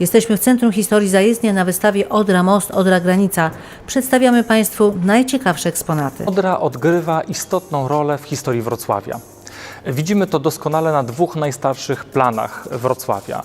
Jesteśmy w Centrum Historii Zajezdnia na wystawie Odra Most, Odra Granica. Przedstawiamy Państwu najciekawsze eksponaty. Odra odgrywa istotną rolę w historii Wrocławia. Widzimy to doskonale na dwóch najstarszych planach Wrocławia.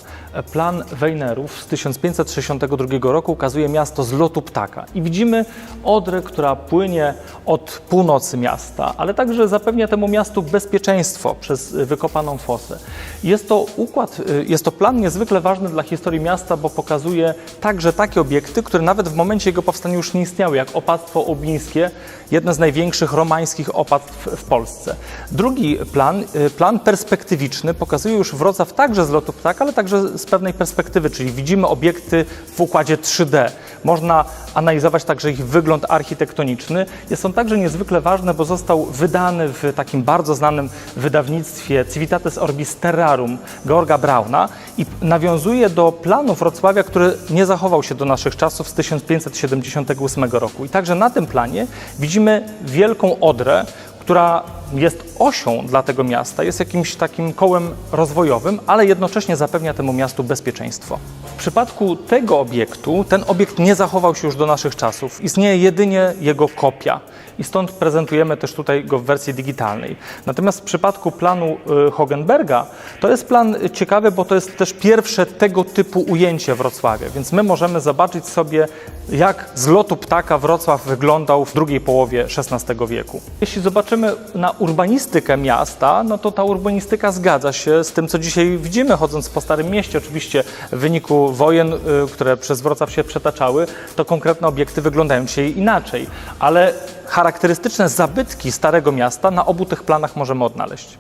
Plan Weinerów z 1562 roku ukazuje miasto z lotu ptaka i widzimy Odrę, która płynie od północy miasta, ale także zapewnia temu miastu bezpieczeństwo przez wykopaną fosę. Jest to układ, jest to plan niezwykle ważny dla historii miasta, bo pokazuje także takie obiekty, które nawet w momencie jego powstania już nie istniały, jak opactwo obińskie, jedne z największych romańskich opactw w Polsce. Drugi plan, y, plan perspektywiczny, pokazuje już Wrocław także z lotu ptaka, ale także z pewnej perspektywy, czyli widzimy obiekty w układzie 3D. Można analizować także ich wygląd architektoniczny. Jest on także niezwykle ważny, bo został wydany w takim bardzo znanym wydawnictwie Civitates Orbis Terrarum Georga Brauna i nawiązuje do planu Wrocławia, który nie zachował się do naszych czasów z 1578 roku. I także na tym planie widzimy wielką Odrę, która jest osią dla tego miasta, jest jakimś takim kołem rozwojowym, ale jednocześnie zapewnia temu miastu bezpieczeństwo. W przypadku tego obiektu, ten obiekt nie zachował się już do naszych czasów. Istnieje jedynie jego kopia i stąd prezentujemy też tutaj go w wersji digitalnej. Natomiast w przypadku planu y, Hogenberga to jest plan ciekawy, bo to jest też pierwsze tego typu ujęcie Wrocławia, więc my możemy zobaczyć sobie, jak z lotu ptaka Wrocław wyglądał w drugiej połowie XVI wieku. Jeśli zobaczymy na urbanistykę miasta, no to ta urbanistyka zgadza się z tym, co dzisiaj widzimy, chodząc po Starym Mieście. Oczywiście w wyniku wojen, y, które przez Wrocław się przetaczały, to konkretne obiekty wyglądają dzisiaj inaczej, ale charakterystyczne zabytki Starego Miasta na obu tych planach możemy odnaleźć.